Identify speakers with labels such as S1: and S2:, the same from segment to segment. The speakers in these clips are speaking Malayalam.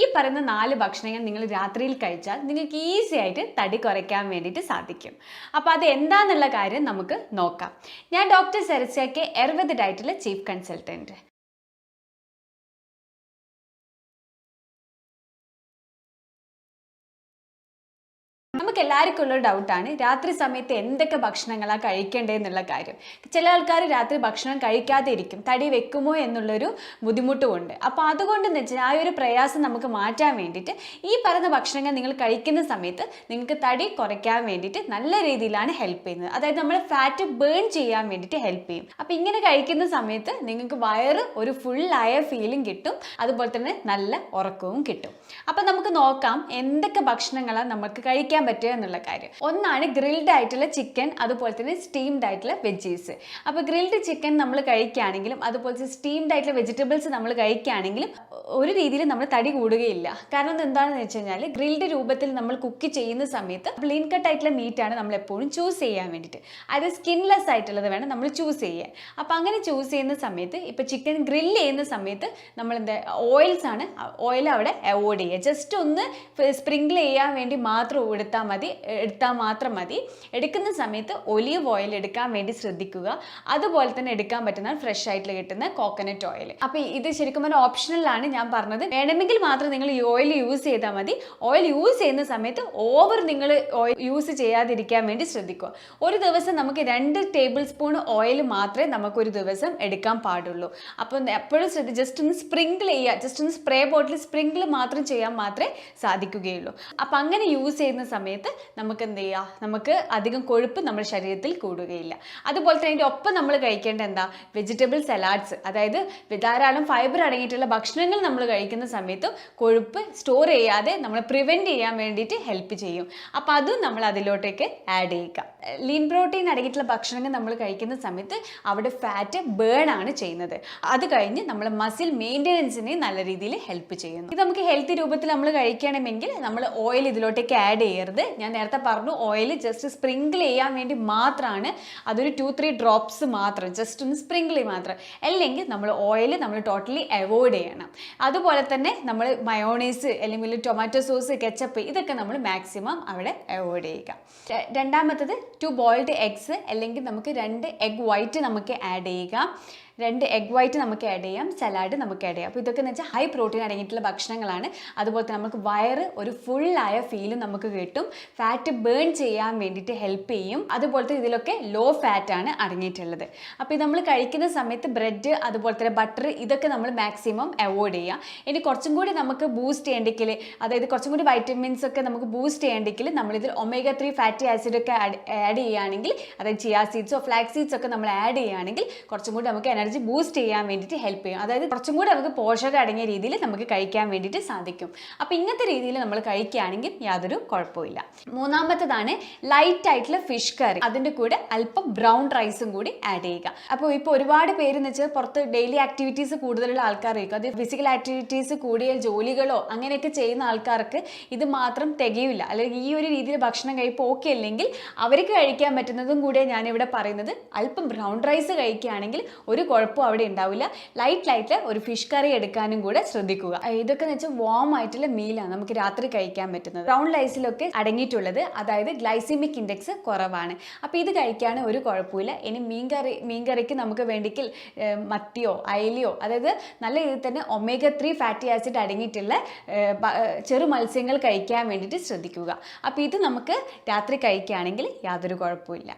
S1: ഈ പറയുന്ന നാല് ഭക്ഷണങ്ങൾ നിങ്ങൾ രാത്രിയിൽ കഴിച്ചാൽ നിങ്ങൾക്ക് ഈസി ആയിട്ട് തടി കുറയ്ക്കാൻ വേണ്ടിയിട്ട് സാധിക്കും. അപ്പോൾ അത് എന്താണെന്നുള്ള കാര്യം നമുക്ക് നോക്കാം. ഞാൻ ഡോക്ടർ സെരസ്യക്ക് എർവത് ഡയറ്റിലെ ചീഫ് കൺസൾട്ടന്റ് നമുക്ക് എല്ലാവർക്കും ഉള്ള ഡൗട്ടാണ് രാത്രി സമയത്ത് എന്തൊക്കെ ഭക്ഷണങ്ങളാണ് കഴിക്കേണ്ടതെന്നുള്ള കാര്യം. ചില ആൾക്കാർ രാത്രി ഭക്ഷണം കഴിക്കാതെ ഇരിക്കും തടി വെക്കുമോ എന്നുള്ളൊരു ബുദ്ധിമുട്ടുമുണ്ട്. അപ്പോൾ അതുകൊണ്ടെന്ന് വെച്ചാൽ ആ ഒരു പ്രയാസം നമുക്ക് മാറ്റാൻ വേണ്ടിയിട്ട് ഈ പറയുന്ന ഭക്ഷണങ്ങൾ നിങ്ങൾ കഴിക്കുന്ന സമയത്ത് നിങ്ങൾക്ക് തടി കുറയ്ക്കാൻ വേണ്ടിയിട്ട് നല്ല രീതിയിലാണ് ഹെൽപ്പ് ചെയ്യുന്നത്. അതായത് നമ്മൾ ഫാറ്റ് ബേൺ ചെയ്യാൻ വേണ്ടിയിട്ട് ഹെൽപ്പ് ചെയ്യും. അപ്പോൾ ഇങ്ങനെ കഴിക്കുന്ന സമയത്ത് നിങ്ങൾക്ക് വയറ് ഒരു ഫുള്ളായ ഫീലിംഗ് കിട്ടും. അതുപോലെ തന്നെ നല്ല ഉറക്കവും കിട്ടും. അപ്പോൾ നമുക്ക് നോക്കാം എന്തൊക്കെ ഭക്ഷണങ്ങളാണ് നമുക്ക് കഴിക്കാൻ പറ്റുക എന്നുള്ള കാര്യം. ഒന്നാണ് ഗ്രിൽഡ് ആയിട്ടുള്ള ചിക്കൻ അതുപോലെ തന്നെ സ്റ്റീംഡ് ആയിട്ടുള്ള വെജീസ് അപ്പോൾ ഗ്രിൽഡ് ചിക്കൻ നമ്മൾ കഴിക്കുകയാണെങ്കിലും അതുപോലെ സ്റ്റീംഡ് ആയിട്ടുള്ള വെജിറ്റബിൾസ് നമ്മൾ കഴിക്കുകയാണെങ്കിലും ഒരു രീതിയിൽ നമ്മൾ തടി കൂടുകയില്ല. കാരണം എന്താണെന്ന് വെച്ച് കഴിഞ്ഞാൽ ഗ്രിൽഡ് രൂപത്തിൽ നമ്മൾ കുക്ക് ചെയ്യുന്ന സമയത്ത് ക്ലീൻ കട്ട് ആയിട്ടുള്ള മീറ്റാണ് നമ്മൾ എപ്പോഴും ചൂസ് ചെയ്യാൻ വേണ്ടിയിട്ട്. അത് സ്കിൻലെസ് ആയിട്ടുള്ളത് വേണം നമ്മൾ ചൂസ് ചെയ്യാൻ. അപ്പോൾ അങ്ങനെ ചൂസ് ചെയ്യുന്ന സമയത്ത് ഇപ്പോൾ ചിക്കൻ ഗ്രില്ല് ചെയ്യുന്ന സമയത്ത് നമ്മൾ എന്താ ഓയിൽസ് ആണ് ഓയിൽ അവിടെ അവോയ്ഡ് ചെയ്യുക. ജസ്റ്റ് ഒന്ന് സ്പ്രിങ്കിൾ ചെയ്യാൻ വേണ്ടി മാത്രം എടുത്താൽ മതി എടുത്താൽ മാത്രം മതി. എടുക്കുന്ന സമയത്ത് ഒലീവ് ഓയിൽ എടുക്കാൻ വേണ്ടി ശ്രദ്ധിക്കുക. അതുപോലെ തന്നെ എടുക്കാൻ പറ്റുന്ന ഫ്രഷ് ആയിട്ട് കിട്ടുന്ന കോക്കനട്ട് ഓയിൽ. അപ്പോൾ ഇത് ശരിക്കും പറഞ്ഞാൽ ഓപ്ഷണലാണ് ഞാൻ പറഞ്ഞത്. വേണമെങ്കിൽ മാത്രം നിങ്ങൾ ഈ ഓയിൽ യൂസ് ചെയ്താൽ മതി. ഓയിൽ യൂസ് ചെയ്യുന്ന സമയത്ത് ഓവർ നിങ്ങൾ ഓയിൽ യൂസ് ചെയ്യാതിരിക്കാൻ വേണ്ടി ശ്രദ്ധിക്കുക. ഒരു ദിവസം നമുക്ക് രണ്ട് ടേബിൾ സ്പൂൺ ഓയിൽ മാത്രമേ നമുക്കൊരു ദിവസം എടുക്കാൻ പാടുള്ളൂ. അപ്പം എപ്പോഴും ശ്രദ്ധ ജസ്റ്റ് ഒന്ന് സ്പ്രിങ്കിൾ ചെയ്യുക. ജസ്റ്റ് ഒന്ന് സ്പ്രേ ബോട്ടിൽ സ്പ്രിങ്കിൾ മാത്രം ചെയ്യാൻ മാത്രമേ സാധിക്കുകയുള്ളൂ. അപ്പം അങ്ങനെ യൂസ് ചെയ്യുന്ന നമുക്ക് എന്ത് ചെയ്യുക നമുക്ക് അധികം കൊഴുപ്പ് നമ്മുടെ ശരീരത്തിൽ കൂടുകയില്ല. അതുപോലെ തന്നെ അതിന്റെ ഒപ്പം നമ്മൾ കഴിക്കേണ്ട എന്താ? വെജിറ്റബിൾ സലാഡ്സ് അതായത് ധാരാളം ഫൈബർ അടങ്ങിയിട്ടുള്ള ഭക്ഷണങ്ങൾ നമ്മൾ കഴിക്കുന്ന സമയത്ത് കൊഴുപ്പ് സ്റ്റോർ ചെയ്യാതെ നമ്മൾ പ്രിവെന്റ് ചെയ്യാൻ വേണ്ടിയിട്ട് ഹെൽപ്പ് ചെയ്യും. അപ്പോൾ അതും നമ്മൾ അതിലോട്ടേക്ക് ആഡ് ചെയ്യുക. ലീൻ പ്രോട്ടീൻ അടങ്ങിയിട്ടുള്ള ഭക്ഷണങ്ങൾ നമ്മൾ കഴിക്കുന്ന സമയത്ത് അവിടെ ഫാറ്റ് ബേൺ ആണ് ചെയ്യുന്നത്. അത് കഴിഞ്ഞ് നമ്മൾ മസിൽ മെയിന്റെനൻസിനെ നല്ല രീതിയിൽ ഹെൽപ്പ് ചെയ്യുന്നു. ഇത് നമുക്ക് ഹെൽത്തി രൂപത്തിൽ നമ്മൾ കഴിക്കണമെങ്കിൽ നമ്മൾ ഓയിൽ ഇതിലോട്ടേക്ക് ആഡ് ചെയ്യരുത്. ഞാൻ നേരത്തെ പറഞ്ഞു ഓയിൽ ജസ്റ്റ് സ്പ്രിങ്കിൾ ചെയ്യാൻ വേണ്ടി മാത്രമാണ് അതൊരു ടു ത്രീ ഡ്രോപ്സ് മാത്രം ജസ്റ്റ് ഒന്ന് സ്പ്രിങ്കിൾ മാത്രം. അല്ലെങ്കിൽ നമ്മൾ ഓയിൽ നമ്മൾ ടോട്ടലി അവോയ്ഡ് ചെയ്യണം. അതുപോലെ തന്നെ നമ്മൾ മയോണൈസ് അല്ലെങ്കിൽ ടൊമാറ്റോ സോസ് കെച്ചപ്പ് ഇതൊക്കെ നമ്മൾ മാക്സിമം അവിടെ അവോയ്ഡ് ചെയ്യുക. രണ്ടാമത്തത് ടു ബോയിൽഡ് എഗ്സ് അല്ലെങ്കിൽ നമുക്ക് രണ്ട് എഗ് വൈറ്റ് നമുക്ക് ആഡ് ചെയ്യുക. രണ്ട് എഗ് വൈറ്റ് നമുക്ക് ആഡ് ചെയ്യാം സലാഡ് നമുക്ക് ആഡ് ചെയ്യാം. അപ്പോൾ ഇതൊക്കെ എന്ന് വെച്ചാൽ ഹൈ പ്രോട്ടീൻ അടങ്ങിയിട്ടുള്ള ഭക്ഷണങ്ങളാണ്. അതുപോലെ തന്നെ നമുക്ക് വയറ് ഒരു ഫുള്ളായ ഫീലും നമുക്ക് കിട്ടും. ഫാറ്റ് ബേൺ ചെയ്യാൻ വേണ്ടിയിട്ട് ഹെൽപ്പ് ചെയ്യും. അതുപോലെ തന്നെ ഇതിലൊക്കെ ലോ ഫാറ്റ് ആണ് അടങ്ങിയിട്ടുള്ളത്. അപ്പോൾ ഇത് നമ്മൾ കഴിക്കുന്ന സമയത്ത് ബ്രെഡ് അതുപോലെ തന്നെ ബട്ടർ ഇതൊക്കെ നമ്മൾ മാക്സിമം അവോയ്ഡ് ചെയ്യുക ഇനി കുറച്ചും കൂടി നമുക്ക് ബൂസ്റ്റ് ചെയ്യേണ്ടെങ്കിൽ അതായത് കുറച്ചും കൂടി വൈറ്റമിൻസ് ഒക്കെ നമുക്ക് ബൂസ്റ്റ് ചെയ്യേണ്ടെങ്കിൽ നമ്മളിതിൽ ഒമേഗ ത്രീ ഫാറ്റി ആസിഡ് ഒക്കെ ആഡ് ചെയ്യുകയാണെങ്കിൽ അതായത് ചിയാ സീഡ്സോ ഫ്ലാക്സ് സീഡ്സ് ഒക്കെ നമ്മൾ ആഡ് ചെയ്യുകയാണെങ്കിൽ കുറച്ചും കൂടി നമുക്ക് എനർജി ബൂസ്റ്റ് ചെയ്യാൻ വേണ്ടിയിട്ട് ഹെൽപ്പ് ചെയ്യും. അതായത് കുറച്ചും കൂടി നമുക്ക് പോഷകം അടങ്ങിയ രീതിയിൽ നമുക്ക് കഴിക്കാൻ വേണ്ടിയിട്ട് സാധിക്കും. അപ്പോൾ ഇങ്ങനത്തെ രീതിയിൽ നമ്മൾ കഴിക്കുകയാണെങ്കിൽ യാതൊരു കുഴപ്പമില്ല മൂന്നാമത്തതാണ് ലൈറ്റ് ആയിട്ടുള്ള ഫിഷ് കറി അതിന്റെ കൂടെ അല്പം ബ്രൗൺ റൈസും കൂടി ആഡ് ചെയ്യുക. അപ്പോൾ ഇപ്പോൾ ഒരുപാട് പേര് എന്ന് വെച്ചാൽ പുറത്ത് ഡെയിലി ആക്ടിവിറ്റീസ് കൂടുതലുള്ള ആൾക്കാരായിരിക്കും. അത് ഫിസിക്കൽ ആക്ടിവിറ്റീസ് കൂടിയ ജോലികളോ അങ്ങനെയൊക്കെ ചെയ്യുന്ന ആൾക്കാർക്ക് ഇത് മാത്രം തികയില്ല അല്ലെങ്കിൽ ഈ ഒരു രീതിയിൽ ഭക്ഷണം കഴിപ്പ് ഓക്കെ അല്ലെങ്കിൽ അവർക്ക് കഴിക്കാൻ പറ്റുന്നതും കൂടെ ഞാനിവിടെ പറയുന്നത് അല്പം ബ്രൗൺ റൈസ് കഴിക്കുകയാണെങ്കിൽ ഒരു കുഴപ്പവും അവിടെ ഉണ്ടാവില്ല. ലൈറ്റ് ലൈറ്റ് ഒരു ഫിഷ് കറി എടുക്കാനും കൂടെ ശ്രദ്ധിക്കുക. ഇതൊക്കെ എന്ന് വെച്ചാൽ വാം ആയിട്ടുള്ള മീലാണ് നമുക്ക് രാത്രി കഴിക്കാൻ പറ്റുന്നത്. ബ്രൗൺ റൈസിലൊക്കെ അടങ്ങിയിട്ടുള്ളത് അതായത് ഗ്ലൈസിമിക് ഇൻഡെക്സ് കുറവാണ്. അപ്പോൾ ഇത് കഴിക്കാൻ ഒരു കുഴപ്പമില്ല ഇനി മീൻകറി മീൻകറിക്ക് നമുക്ക് വേണ്ടിക്കിൽ മത്തിയോ അയലിയോ അതായത് നല്ല രീതിയിൽ തന്നെ ഒമേഗ ത്രീ ഫാറ്റി ആസിഡ് അടങ്ങിയിട്ടുള്ള ചെറു മത്സ്യങ്ങൾ കഴിക്കാൻ വേണ്ടിയിട്ട് ശ്രദ്ധിക്കുക. അപ്പോൾ ഇത് നമുക്ക് രാത്രി കഴിക്കുകയാണെങ്കിൽ യാതൊരു കുഴപ്പമില്ല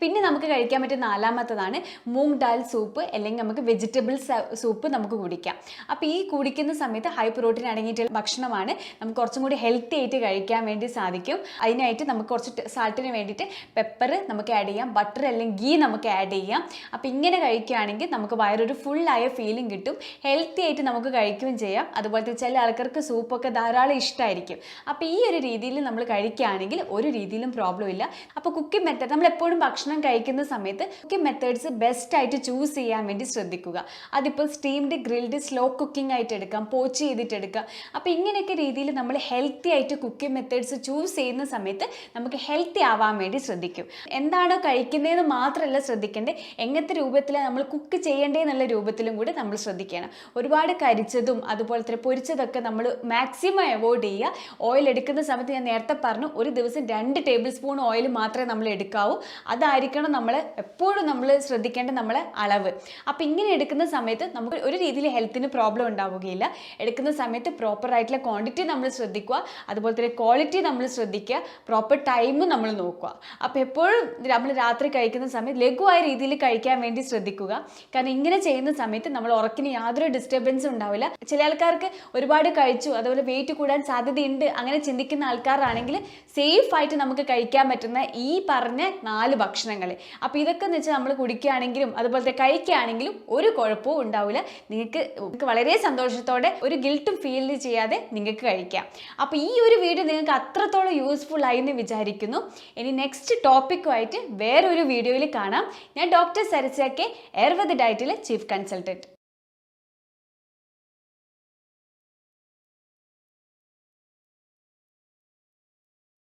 S1: പിന്നെ നമുക്ക് കഴിക്കാൻ പറ്റുന്ന നാലാമത്തതാണ് മൂങ് ദാൽ സൂപ്പ്. അല്ലെങ്കിൽ നമുക്ക് വെജിറ്റബിൾ സൂപ്പ് നമുക്ക് കുടിക്കാം. അപ്പോൾ ഈ കുടിക്കുന്ന സമയത്ത് ഹൈ പ്രോട്ടീൻ അടങ്ങിയിട്ടുള്ള ഭക്ഷണമാണ് നമുക്ക് കുറച്ചും കൂടി ഹെൽത്തി ആയിട്ട് കഴിക്കാൻ വേണ്ടി സാധിക്കും. അതിനായിട്ട് നമുക്ക് കുറച്ച് സാൾട്ടിന് വേണ്ടിയിട്ട് പെപ്പർ നമുക്ക് ആഡ് ചെയ്യാം. ബട്ടർ അല്ലെങ്കിൽ ഗീ നമുക്ക് ആഡ് ചെയ്യാം. അപ്പോൾ ഇങ്ങനെ കഴിക്കുകയാണെങ്കിൽ നമുക്ക് വയറൊരു ഫുള്ളായ ഫീലിംഗ് കിട്ടും. ഹെൽത്തി ആയിട്ട് നമുക്ക് കഴിക്കുകയും ചെയ്യാം. അതുപോലെ തന്നെ ചില ആൾക്കാർക്ക് സൂപ്പൊക്കെ ധാരാളം ഇഷ്ടമായിരിക്കും അപ്പോൾ ഈ ഒരു രീതിയിൽ നമ്മൾ കഴിക്കുകയാണെങ്കിൽ ഒരു രീതിയിലും പ്രോബ്ലം ഇല്ല. അപ്പോൾ കുക്കിംഗ് മെത്തേഡ് നമ്മൾ എപ്പോഴും ഭക്ഷണം കഴിക്കുന്ന സമയത്ത് കുക്കിംഗ് മെത്തേഡ്സ് ബെസ്റ്റ് ആയിട്ട് ചൂസ് ചൂസ് ചെയ്യാൻ വേണ്ടി ശ്രദ്ധിക്കുക. അതിപ്പോൾ സ്റ്റീംഡ് ഗ്രിൽഡ് സ്ലോ കുക്കിംഗ് ആയിട്ട് എടുക്കാം പോച്ച് ചെയ്തിട്ട് എടുക്കാം. അപ്പോൾ ഇങ്ങനെയൊക്കെ രീതിയിൽ നമ്മൾ ഹെൽത്തി ആയിട്ട് കുക്കിംഗ് മെത്തേഡ്സ് ചൂസ് ചെയ്യുന്ന സമയത്ത് നമുക്ക് ഹെൽത്തി ആവാൻ വേണ്ടി ശ്രദ്ധിക്കും. എന്താണോ കഴിക്കുന്നതെന്ന് മാത്രമല്ല ശ്രദ്ധിക്കേണ്ടത് എങ്ങനത്തെ രൂപത്തിലാണ് നമ്മൾ കുക്ക് ചെയ്യേണ്ടേ എന്നുള്ള രൂപത്തിലും കൂടി നമ്മൾ ശ്രദ്ധിക്കണം. ഒരുപാട് കരിച്ചതും അതുപോലെ തന്നെ പൊരിച്ചതൊക്കെ നമ്മൾ മാക്സിമം അവോയ്ഡ് ചെയ്യുക. ഓയിൽ എടുക്കുന്ന സമയത്ത് ഞാൻ നേരത്തെ പറഞ്ഞു ഒരു ദിവസം രണ്ട് ടേബിൾ സ്പൂൺ ഓയിൽ മാത്രമേ നമ്മൾ എടുക്കാവൂ. അതായിരിക്കണം നമ്മൾ എപ്പോഴും നമ്മൾ ശ്രദ്ധിക്കേണ്ട നമ്മളെ അളവ്. അപ്പോൾ ഇങ്ങനെ എടുക്കുന്ന സമയത്ത് നമുക്ക് ഒരു രീതിയിൽ ഹെൽത്തിന് പ്രോബ്ലം ഉണ്ടാവുകയില്ല. എടുക്കുന്ന സമയത്ത് പ്രോപ്പർ ആയിട്ടുള്ള ക്വാണ്ടിറ്റി നമ്മൾ ശ്രദ്ധിക്കുക. അതുപോലെ തന്നെ ക്വാളിറ്റി നമ്മൾ ശ്രദ്ധിക്കുക. പ്രോപ്പർ ടൈമും നമ്മൾ നോക്കുക. അപ്പോൾ എപ്പോഴും നമ്മൾ രാത്രി കഴിക്കുന്ന സമയത്ത് ലഘുവായ രീതിയിൽ കഴിക്കാൻ വേണ്ടി ശ്രദ്ധിക്കുക. കാരണം ഇങ്ങനെ ചെയ്യുന്ന സമയത്ത് നമ്മൾ ഉറക്കിന് യാതൊരു ഡിസ്റ്റർബൻസും ഉണ്ടാവില്ല. ചില ആൾക്കാർക്ക് ഒരുപാട് കഴിച്ചു അതുപോലെ വെയിറ്റ് കൂടാൻ സാധ്യതയുണ്ട് അങ്ങനെ ചിന്തിക്കുന്ന ആൾക്കാരാണെങ്കിൽ സേഫ് ആയിട്ട് നമുക്ക് കഴിക്കാൻ പറ്റുന്ന ഈ പറഞ്ഞ നാല് ഭക്ഷണങ്ങൾ. അപ്പോൾ ഇതൊക്കെ എന്ന് വെച്ചാൽ നമ്മൾ കുടിക്കുകയാണെങ്കിലും അതുപോലത്തെ കഴിക്കുകയാണെങ്കിലും ഒരു കുഴപ്പവും ഉണ്ടാവില്ല. നിങ്ങൾക്ക് നിങ്ങൾക്ക് വളരെ സന്തോഷത്തോടെ ഒരു ഗിൽട്ടും ഫീൽ ചെയ്യാതെ നിങ്ങൾക്ക് കഴിക്കാം. അപ്പോൾ ഈ ഒരു വീഡിയോ നിങ്ങൾക്ക് അത്രത്തോളം യൂസ്ഫുൾ ആയി എന്ന് വിചാരിക്കുന്നു. ഇനി നെക്സ്റ്റ് ടോപ്പിക്കുമായിട്ട് വേറൊരു വീഡിയോയിൽ കാണാം. ഞാൻ ഡോക്ടർ സരസ കെ എയർവദ് ഡയറ്റിലെ ചീഫ് കൺസൾട്ടന്റ്